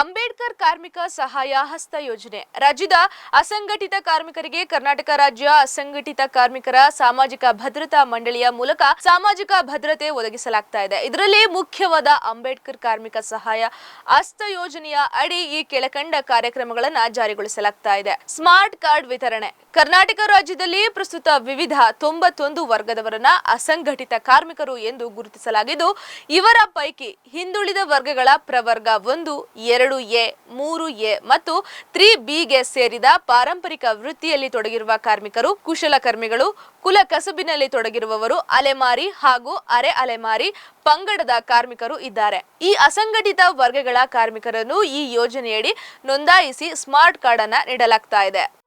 ಅಂಬೇಡ್ಕರ್ ಕಾರ್ಮಿಕ ಸಹಾಯ ಹಸ್ತ ಯೋಜನೆ. ರಾಜ್ಯದ ಅಸಂಘಟಿತ ಕಾರ್ಮಿಕರಿಗೆ ಕರ್ನಾಟಕ ರಾಜ್ಯ ಅಸಂಘಟಿತ ಕಾರ್ಮಿಕರ ಸಾಮಾಜಿಕ ಭದ್ರತಾ ಮಂಡಳಿಯ ಮೂಲಕ ಸಾಮಾಜಿಕ ಭದ್ರತೆ ಒದಗಿಸಲಾಗ್ತಾ ಇದೆ. ಇದರಲ್ಲಿ ಮುಖ್ಯವಾದ ಅಂಬೇಡ್ಕರ್ ಕಾರ್ಮಿಕ ಸಹಾಯ ಹಸ್ತ ಯೋಜನೆಯ ಅಡಿ ಈ ಕೆಳಕಂಡ ಕಾರ್ಯಕ್ರಮಗಳನ್ನು ಜಾರಿಗೊಳಿಸಲಾಗ್ತಾ ಇದೆ. ಸ್ಮಾರ್ಟ್ ಕಾರ್ಡ್ ವಿತರಣೆ. ಕರ್ನಾಟಕ ರಾಜ್ಯದಲ್ಲಿ ಪ್ರಸ್ತುತ ವಿವಿಧ ತೊಂಬತ್ತೊಂದು ವರ್ಗದವರನ್ನ ಅಸಂಘಟಿತ ಕಾರ್ಮಿಕರು ಎಂದು ಗುರುತಿಸಲಾಗಿದ್ದು, ಇವರ ಪೈಕಿ ಹಿಂದುಳಿದ ವರ್ಗಗಳ ಪ್ರವರ್ಗ ಒಂದು, ಎರಡು ಎ, ಮೂರು ಎ ಮತ್ತು ತ್ರೀ ಬಿಗೆ ಸೇರಿದ ಪಾರಂಪರಿಕ ವೃತ್ತಿಯಲ್ಲಿ ತೊಡಗಿರುವ ಕಾರ್ಮಿಕರು ಕುಶಲಕರ್ಮಿಗಳು ಕುಲ ಕಸುಬಿನಲ್ಲಿ ತೊಡಗಿರುವವರು, ಅಲೆಮಾರಿ ಹಾಗೂ ಅರೆ ಅಲೆಮಾರಿ ಪಂಗಡದ ಕಾರ್ಮಿಕರು ಇದ್ದಾರೆ. ಈ ಅಸಂಘಟಿತ ವರ್ಗಗಳ ಕಾರ್ಮಿಕರನ್ನು ಈ ಯೋಜನೆಯಡಿ ನೋಂದಾಯಿಸಿ ಸ್ಮಾರ್ಟ್ ಕಾರ್ಡ್ ಅನ್ನ ನೀಡಲಾಗ್ತಾ ಇದೆ.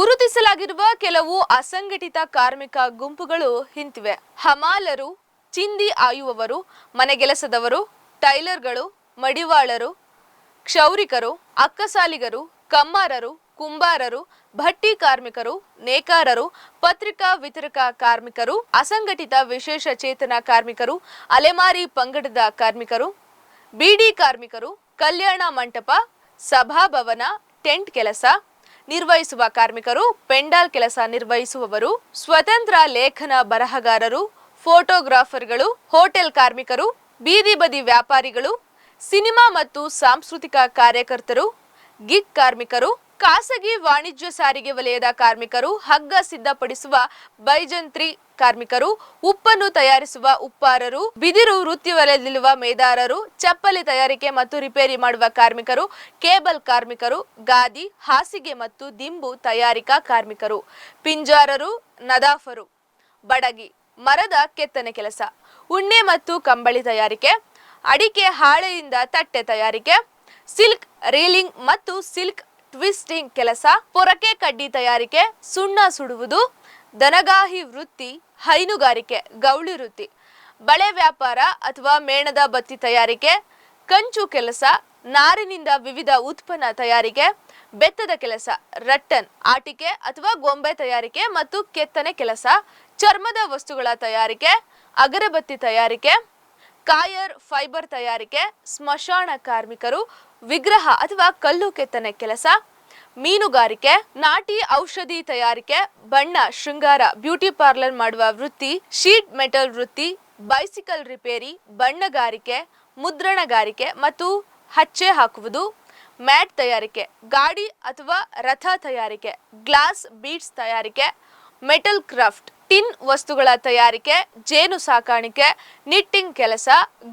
ಗುರುತಿಸಲಾಗಿರುವ ಕೆಲವು ಅಸಂಘಟಿತ ಕಾರ್ಮಿಕ ಗುಂಪುಗಳು ಹಿಂತಿವೆ ಹಮಾಲರು, ಚಿಂದಿ ಆಯುವವರು, ಮನೆಗೆಲಸದವರು, ಟೈಲರ್ಗಳು, ಮಡಿವಾಳರು, ಕ್ಷೌರಿಕರು, ಅಕ್ಕಸಾಲಿಗರು, ಕಮ್ಮಾರರು, ಕುಂಬಾರರು, ಭಟ್ಟಿ ಕಾರ್ಮಿಕರು, ನೇಕಾರರು, ಪತ್ರಿಕಾ ವಿತರಕ ಕಾರ್ಮಿಕರು, ಅಸಂಘಟಿತ ವಿಶೇಷ ಚೇತನ ಕಾರ್ಮಿಕರು, ಅಲೆಮಾರಿ ಪಂಗಡದ ಕಾರ್ಮಿಕರು, ಬಿಡಿ ಕಾರ್ಮಿಕರು, ಕಲ್ಯಾಣ ಮಂಟಪ, ಸಭಾಭವನ, ಟೆಂಟ್ ಕೆಲಸ ನಿರ್ವಹಿಸುವ ಕಾರ್ಮಿಕರು, ಪೆಂಡಾಲ್ ಕೆಲಸ ನಿರ್ವಹಿಸುವವರು, ಸ್ವತಂತ್ರ ಲೇಖನ ಬರಹಗಾರರು, ಫೋಟೋಗ್ರಾಫರ್ಗಳು, ಹೋಟೆಲ್ ಕಾರ್ಮಿಕರು, ಬೀದಿ ಬದಿ ವ್ಯಾಪಾರಿಗಳು, ಸಿನಿಮಾ ಮತ್ತು ಸಾಂಸ್ಕೃತಿಕ ಕಾರ್ಯಕರ್ತರು, ಗಿಗ್ ಕಾರ್ಮಿಕರು ಖಾಸಗಿ ವಾಣಿಜ್ಯ ಸಾರಿಗೆ ವಲಯದ ಕಾರ್ಮಿಕರು ಹಗ್ಗ ಸಿದ್ಧಪಡಿಸುವ ಬೈಜಂತ್ರಿ ಕಾರ್ಮಿಕರು, ಉಪ್ಪನ್ನು ತಯಾರಿಸುವ ಉಪ್ಪಾರರು, ಬಿದಿರು ವೃತ್ತಿ ವಲಯದಲ್ಲಿರುವ ಮೇದಾರರು, ಚಪ್ಪಲಿ ತಯಾರಿಕೆ ಮತ್ತು ರಿಪೇರಿ ಮಾಡುವ ಕಾರ್ಮಿಕರು, ಕೇಬಲ್ ಕಾರ್ಮಿಕರು, ಗಾದಿ, ಹಾಸಿಗೆ ಮತ್ತು ದಿಂಬು ತಯಾರಿಕಾ ಕಾರ್ಮಿಕರು, ಪಿಂಜಾರರು, ನದಾಫರು. ಬಡಗಿ, ಮರದ ಕೆತ್ತನೆ ಕೆಲಸ, ಉಣ್ಣೆ ಮತ್ತು ಕಂಬಳಿ ತಯಾರಿಕೆ, ಅಡಿಕೆ ಹಾಳೆಯಿಂದ ತಟ್ಟೆ ತಯಾರಿಕೆ, ಸಿಲ್ಕ್, ರೀಲಿಂಗ್ ಮತ್ತು ಸಿಲ್ಕ್ ಟ್ವಿಸ್ಟಿಂಗ್ ಕೆಲಸ, ಪೊರಕೆ ಕಡ್ಡಿ ತಯಾರಿಕೆ, ಸುಣ್ಣ ಸುಡುವುದು, ದನಗಾಹಿ ವೃತ್ತಿ, ಹೈನುಗಾರಿಕೆ, ಗೌಳಿ ವೃತ್ತಿ, ಬಳೆ ವ್ಯಾಪಾರ ಅಥವಾ ಮೇಣದ ಬತ್ತಿ ತಯಾರಿಕೆ, ಕಂಚು ಕೆಲಸ, ನಾರಿನಿಂದ ವಿವಿಧ ಉತ್ಪನ್ನ ತಯಾರಿಕೆ, ಬೆತ್ತದ ಕೆಲಸ, ರಟ್ಟನ್ ಆಟಿಕೆ ಅಥವಾ ಗೊಂಬೆ ತಯಾರಿಕೆ ಮತ್ತು ಕೆತ್ತನೆ ಕೆಲಸ, ಚರ್ಮದ ವಸ್ತುಗಳ ತಯಾರಿಕೆ, ಅಗರಬತ್ತಿ ತಯಾರಿಕೆ ಕಾಯರ್ ಫೈಬರ್ ತಯಾರಿಕೆ, ಸ್ಮಶಾನ ಕಾರ್ಮಿಕರು, ವಿಗ್ರಹ ಅಥವಾ ಕಲ್ಲು ಕೆತ್ತನೆ ಕೆಲಸ, ಮೀನುಗಾರಿಕೆ, ನಾಟಿ ಔಷಧಿ ತಯಾರಿಕೆ, ಬಣ್ಣ, ಶೃಂಗಾರ, ಬ್ಯೂಟಿ ಪಾರ್ಲರ್ ಮಾಡುವ ವೃತ್ತಿ, ಶೀಟ್ ಮೆಟಲ್ ವೃತ್ತಿ, ಬೈಸಿಕಲ್ ರಿಪೇರಿ, ಬಣ್ಣಗಾರಿಕೆ, ಮುದ್ರಣಗಾರಿಕೆ ಮತ್ತು ಹಚ್ಚೆ ಹಾಕುವುದು, ಮ್ಯಾಟ್ ತಯಾರಿಕೆ, ಗಾಡಿ ಅಥವಾ ರಥ ತಯಾರಿಕೆ, ಗ್ಲಾಸ್ ಬೀಡ್ಸ್ ತಯಾರಿಕೆ, ಮೆಟಲ್ ಕ್ರಾಫ್ಟ್ ಟಿನ್ ವಸ್ತುಗಳ ತಯಾರಿಕೆ, ಜೇನು ಸಾಕಾಣಿಕೆ, ನಿಟ್ಟಿಂಗ್ ಕೆಲಸ,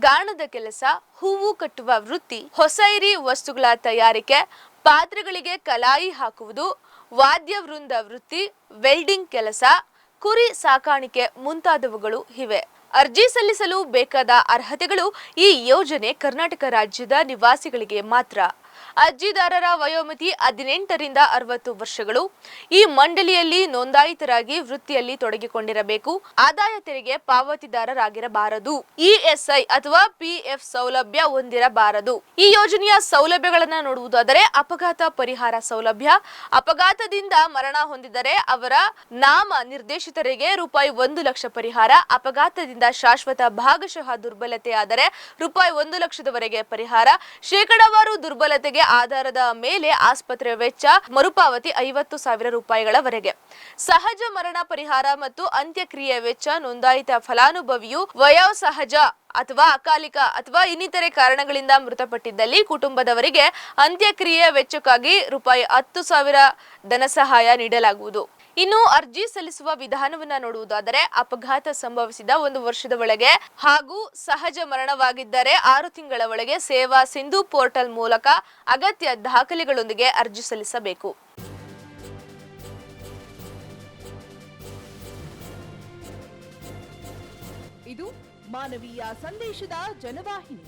ಗಾಣದ ಕೆಲಸ, ಹೂವು ಕಟ್ಟುವ ವೃತ್ತಿ ಹೊಸೈರಿ ವಸ್ತುಗಳ ತಯಾರಿಕೆ, ಪಾತ್ರೆಗಳಿಗೆ ಕಲಾಯಿ ಹಾಕುವುದು, ವಾದ್ಯ ವೃಂದ ವೃತ್ತಿ, ವೆಲ್ಡಿಂಗ್ ಕೆಲಸ, ಕುರಿ ಸಾಕಾಣಿಕೆ ಮುಂತಾದವುಗಳು ಇವೆ. ಅರ್ಜಿ ಸಲ್ಲಿಸಲು ಬೇಕಾದ ಅರ್ಹತೆಗಳು ಈ ಯೋಜನೆ ಕರ್ನಾಟಕ ರಾಜ್ಯದ ನಿವಾಸಿಗಳಿಗೆ ಮಾತ್ರ. ಅರ್ಜಿದಾರರ ವಯೋಮಿತಿ ಹದಿನೆಂಟರಿಂದ ಅರವತ್ತು ವರ್ಷಗಳು. ಈ ಮಂಡಳಿಯಲ್ಲಿ ನೋಂದಾಯಿತರಾಗಿ ವೃತ್ತಿಯಲ್ಲಿ ತೊಡಗಿಕೊಂಡಿರಬೇಕು. ಆದಾಯ ತೆರಿಗೆ ಪಾವತಿದಾರರಾಗಿರಬಾರದು. ಇಎಸ್ಐ ಅಥವಾ ಪಿಎಫ್ ಸೌಲಭ್ಯ ಹೊಂದಿರಬಾರದು. ಈ ಯೋಜನೆಯ ಸೌಲಭ್ಯಗಳನ್ನು ನೋಡುವುದಾದರೆ ಅಪಘಾತ ಪರಿಹಾರ ಸೌಲಭ್ಯ. ಅಪಘಾತದಿಂದ ಮರಣ ಹೊಂದಿದರೆ ಅವರ ನಾಮ ನಿರ್ದೇಶಿತರಿಗೆ ರೂಪಾಯಿ ಒಂದು ಲಕ್ಷ ಪರಿಹಾರ. ಅಪಘಾತದಿಂದ ಶಾಶ್ವತ ಭಾಗಶಃ ದುರ್ಬಲತೆ ಆದರೆ ರೂಪಾಯಿ ಒಂದು ಲಕ್ಷದವರೆಗೆ ಪರಿಹಾರ. ಶೇಕಡಾವಾರು ದುರ್ಬಲತೆಗೆ ಆಧಾರದ ಮೇಲೆ ಆಸ್ಪತ್ರೆ ವೆಚ್ಚ ಮರುಪಾವತಿ ಐವತ್ತು ಸಾವಿರ ರೂಪಾಯಿಗಳವರೆಗೆ. ಸಹಜ ಮರಣ ಪರಿಹಾರ ಮತ್ತು ಅಂತ್ಯಕ್ರಿಯೆ ವೆಚ್ಚ ನೋಂದಾಯಿತ ಫಲಾನುಭವಿಯು ವಯೋಸಹಜ ಅಥವಾ ಅಕಾಲಿಕ ಅಥವಾ ಇನ್ನಿತರೆ ಕಾರಣಗಳಿಂದ ಮೃತಪಟ್ಟಿದ್ದಲ್ಲಿ ಕುಟುಂಬದವರಿಗೆ ಅಂತ್ಯಕ್ರಿಯೆ ವೆಚ್ಚಕ್ಕಾಗಿ ರೂಪಾಯಿ ಹತ್ತು ಸಾವಿರ ಧನಸಹಾಯ ನೀಡಲಾಗುವುದು. ಇನ್ನು ಅರ್ಜಿ ಸಲ್ಲಿಸುವ ವಿಧಾನವನ್ನ ನೋಡುವುದಾದರೆ ಅಪಘಾತ ಸಂಭವಿಸಿದ ಒಂದು ವರ್ಷದ ಒಳಗೆ ಹಾಗೂ ಸಹಜ ಮರಣವಾಗಿದ್ದರೆ ಆರು ತಿಂಗಳ ಒಳಗೆ ಸೇವಾ ಸಿಂಧು ಪೋರ್ಟಲ್ ಮೂಲಕ ಅಗತ್ಯ ದಾಖಲೆಗಳೊಂದಿಗೆ ಅರ್ಜಿ ಸಲ್ಲಿಸಬೇಕು. ಇದು ಮಾನವೀಯ ಸಂದೇಶದ ಜನವಾಹಿನಿ.